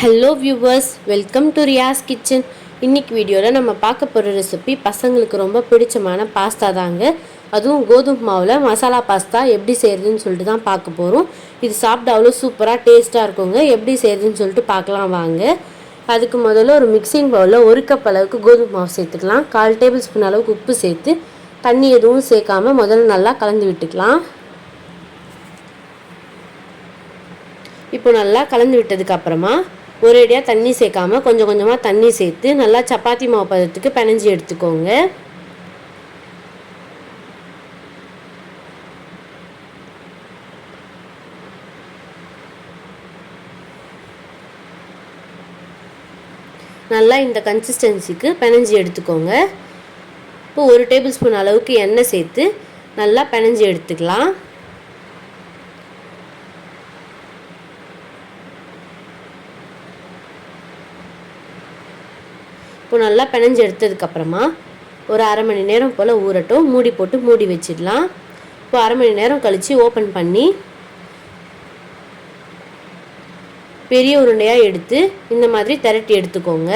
Hello viewers welcome to Riya's kitchen இன்னைக்கு வீடியோவில் நம்ம பார்க்க போகிற ரெசிபி பசங்களுக்கு ரொம்ப பிடிச்சமான பாஸ்தா தாங்க. அதுவும் கோதுமை மாவில் மசாலா பாஸ்தா எப்படி செய்கிறதுன்னு சொல்லிட்டு தான் பார்க்க போகிறோம் இது சாப்பிட்டா அவ்வளோ சூப்பராக டேஸ்ட்டாக இருக்குங்க. எப்படி செய்கிறதுன்னு சொல்லிட்டு பார்க்கலாம் வாங்க. அதுக்கு முதல்ல ஒரு மிக்சிங் பவுலில் ஒரு கப் அளவுக்கு கோதுமை மாவு சேர்த்துக்கலாம். கால் டேபிள் ஸ்பூன் அளவுக்கு உப்பு சேர்த்து தண்ணி எதுவும் சேர்க்காம முதல்ல நல்லா கலந்து விட்டுக்கலாம். இப்போ நல்லா கலந்து விட்டதுக்கு அப்புறமா ஒரேடியாக தண்ணி சேர்க்காம கொஞ்சம் கொஞ்சமாக தண்ணி சேர்த்து நல்லா சப்பாத்தி மாவு பதத்துக்கு பிணைஞ்சி எடுத்துக்கோங்க. நல்லா இந்த கன்சிஸ்டன்சிக்கு பிணைஞ்சி எடுத்துக்கோங்க. இப்போ ஒரு டேபிள் ஸ்பூன் அளவுக்கு எண்ணெய் சேர்த்து நல்லா பிணைஞ்சி எடுத்துக்கலாம். இப்போ நல்லா பிணைஞ்சு எடுத்ததுக்கப்புறமா ஒரு அரை மணி நேரம் போல் ஊறட்டும். மூடி போட்டு மூடி வச்சிடலாம். இப்போ அரை மணி நேரம் கழித்து ஓப்பன் பண்ணி பெரிய உருண்டையாக எடுத்து இந்த மாதிரி திரட்டி எடுத்துக்கோங்க.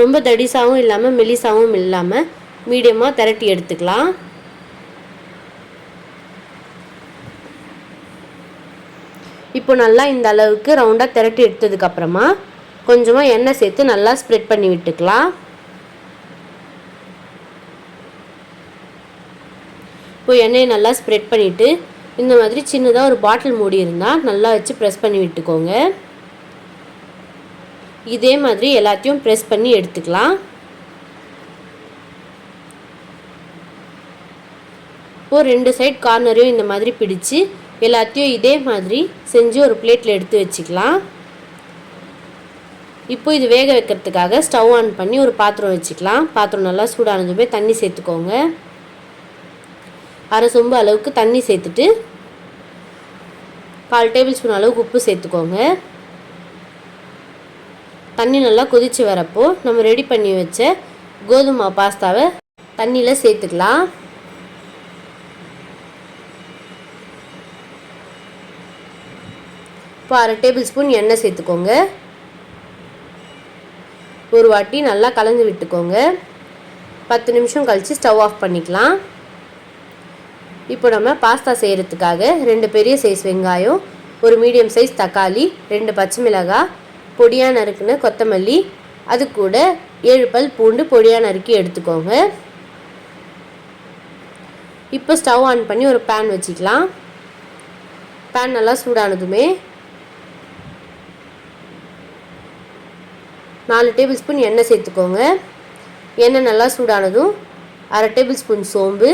ரொம்ப தடிசாகவும் இல்லாமல் மெலிசாவும் இல்லாமல் மீடியமாக திரட்டி எடுத்துக்கலாம். இப்போ நல்லா இந்த அளவுக்கு ரவுண்டாக திரட்டி எடுத்ததுக்கப்புறமா கொஞ்சமாக எண்ணெய் சேர்த்து நல்லா ஸ்ப்ரெட் பண்ணி விட்டுக்கலாம். இப்போ எண்ணெயை நல்லா ஸ்ப்ரெட் பண்ணிவிட்டு இந்த மாதிரி சின்னதாக ஒரு பாட்டில் மூடி இருந்தால் நல்லா வச்சு ப்ரெஸ் பண்ணி விட்டுக்கோங்க. இதே மாதிரி எல்லாத்தையும் ப்ரெஸ் பண்ணி எடுத்துக்கலாம். இப்போது ரெண்டு சைட் கார்னரையும் இந்த மாதிரி பிடிச்சு எல்லாத்தையும் இதே மாதிரி செஞ்சு ஒரு பிளேட்டில் எடுத்து வச்சுக்கலாம். இப்போ இது வேக வைக்கிறதுக்காக ஸ்டவ் ஆன் பண்ணி ஒரு பாத்திரம் வச்சுக்கலாம். பாத்திரம் நல்லா சூடானதுமே தண்ணி சேர்த்துக்கோங்க. அரை சொம்பு அளவுக்கு தண்ணி சேர்த்துட்டு கால் டேபிள் ஸ்பூன் அளவுக்கு உப்பு சேர்த்துக்கோங்க. தண்ணி நல்லா கொதித்து வரப்போ நம்ம ரெடி பண்ணி வச்ச கோதுமை பாஸ்தாவை தண்ணியில் சேர்த்துக்கலாம். இப்போ அரை டேபிள் ஸ்பூன் எண்ணெய் சேர்த்துக்கோங்க. ஒரு வாட்டி நல்லா கலந்து விட்டுக்கோங்க. பத்து நிமிஷம் கழித்து ஸ்டவ் ஆஃப் பண்ணிக்கலாம். இப்போ நம்ம பாஸ்தா செய்கிறதுக்காக ரெண்டு பெரிய சைஸ் வெங்காயம் ஒரு மீடியம் சைஸ் தக்காளி ரெண்டு பச்சை மிளகாய் பொடியாக நறுக்குன கொத்தமல்லி அது கூட ஏழு பல் பூண்டு பொடியாக நறுக்கி எடுத்துக்கோங்க. இப்போ ஸ்டவ் ஆன் பண்ணி ஒரு பேன் வச்சுக்கலாம். பேன் நல்லா சூடானதுமே நாலு டேபிள் ஸ்பூன் எண்ணெய் சேர்த்துக்கோங்க. எண்ணெய் நல்லா சூடானதும் அரை டேபிள் ஸ்பூன் சோம்பு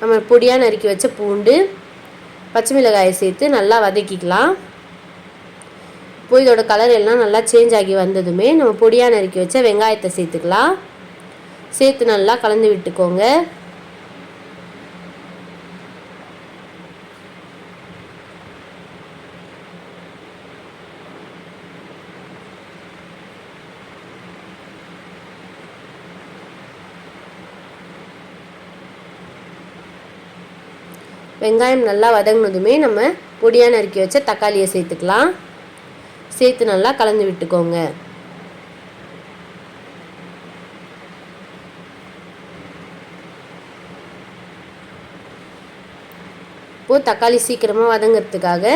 நம்ம பொடியாக நறுக்கி வச்ச பூண்டு பச்சை மிளகாயை சேர்த்து நல்லா வதக்கிக்கலாம். இப்போ இதோட கலர் எல்லாம் நல்லா சேஞ்ச் ஆகி வந்ததுமே நம்ம பொடியாக நறுக்கி வச்ச வெங்காயத்தை சேர்த்துக்கலாம். சேர்த்து நல்லா கலந்து விட்டுக்கோங்க. வெங்காயம் நல்லா வதங்கினதுமே நம்ம பொடியாக நறுக்கி வச்ச தக்காளியை சேர்த்துக்கலாம். சேர்த்து நல்லா கலந்து விட்டுக்கோங்க. இப்போது தக்காளி சீக்கிரமாக வதங்கிறதுக்காக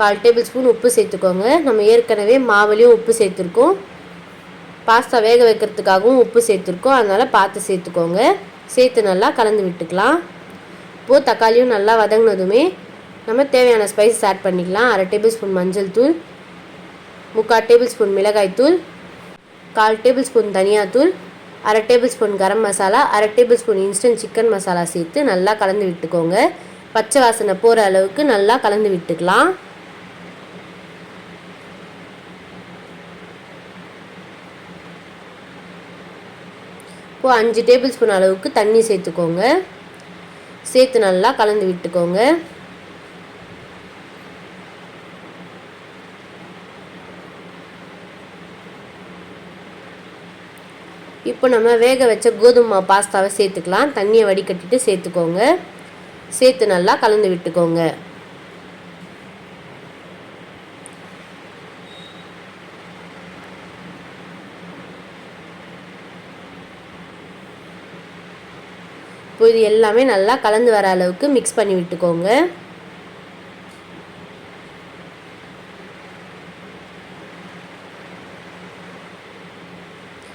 கால் டேபிள் ஸ்பூன் உப்பு சேர்த்துக்கோங்க. நம்ம ஏற்கனவே மாவுலேயும் உப்பு சேர்த்துருக்கோம். பாஸ்தா வேக வைக்கிறதுக்காகவும் உப்பு சேர்த்துருக்கோம். அதனால் பார்த்து சேர்த்துக்கோங்க. சேர்த்து நல்லா கலந்து விட்டுக்கலாம். இப்போது தக்காளியும் நல்லா வதங்கினதுமே நம்ம தேவையான ஸ்பைசஸ் ஆட் பண்ணிக்கலாம். அரை டேபிள் ஸ்பூன் மஞ்சள் தூள் முக்கால் டேபிள் ஸ்பூன் மிளகாய் தூள் கால் டேபிள் ஸ்பூன் தனியாத்தூள் அரை டேபிள் ஸ்பூன் கரம் மசாலா அரை table spoon instant chicken masala சேர்த்து நல்லா கலந்து விட்டுக்கோங்க. பச்சை வாசனை போகிற அளவுக்கு நல்லா கலந்து விட்டுக்கலாம். இப்போது அஞ்சு டேபிள் ஸ்பூன் அளவுக்கு தண்ணி சேர்த்துக்கோங்க. சேர்த்து நல்லா கலந்து விட்டுக்கோங்க. இப்போ நம்ம வேக வச்ச கோதுமை பாஸ்தாவை சேர்த்துக்கலாம். தண்ணியை வடிகட்டிட்டு சேர்த்துக்கோங்க. சேர்த்து நல்லா கலந்து விட்டுக்கோங்க. இப்போ இது எல்லாமே நல்லா கலந்து வர அளவுக்கு மிக்ஸ் பண்ணி விட்டுக்கோங்க.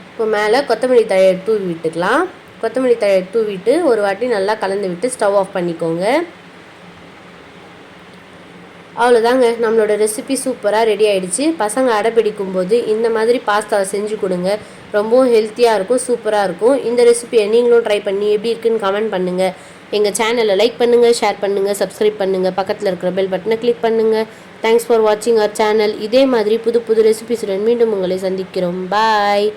இப்போ மேலே கொத்தமல்லி தழையை தூவி விட்டுக்கலாம். கொத்தமல்லி தழையை தூவிட்டு ஒரு வாட்டி நல்லா கலந்து விட்டு ஸ்டவ் ஆஃப் பண்ணிக்கோங்க. அவ்வளோதாங்க நம்மளோட ரெசிபி சூப்பராக ரெடி ஆகிடுச்சு பசங்க அடைப்பிடிக்கும் போது இந்த மாதிரி பாஸ்தாவை செஞ்சு கொடுங்க. ரொம்பவும் ஹெல்த்தியாக இருக்கும் சூப்பராக இருக்கும். இந்த ரெசிபியை நீங்களும் ட்ரை பண்ணி எப்படி இருக்குன்னு கமெண்ட் பண்ணுங்கள் எங்கள் சேனலை லைக் பண்ணுங்கள் ஷேர் பண்ணுங்கள் சப்ஸ்கிரைப் பண்ணுங்கள் பக்கத்தில் இருக்கிற பெல் பட்டனை கிளிக் பண்ணுங்கள் தேங்க்ஸ் ஃபார் வாட்சிங் அவர் சேனல் இதே மாதிரி புது புது ரெசிபிஸுடன் மீண்டும் உங்களை சந்திக்கிறோம். பாய்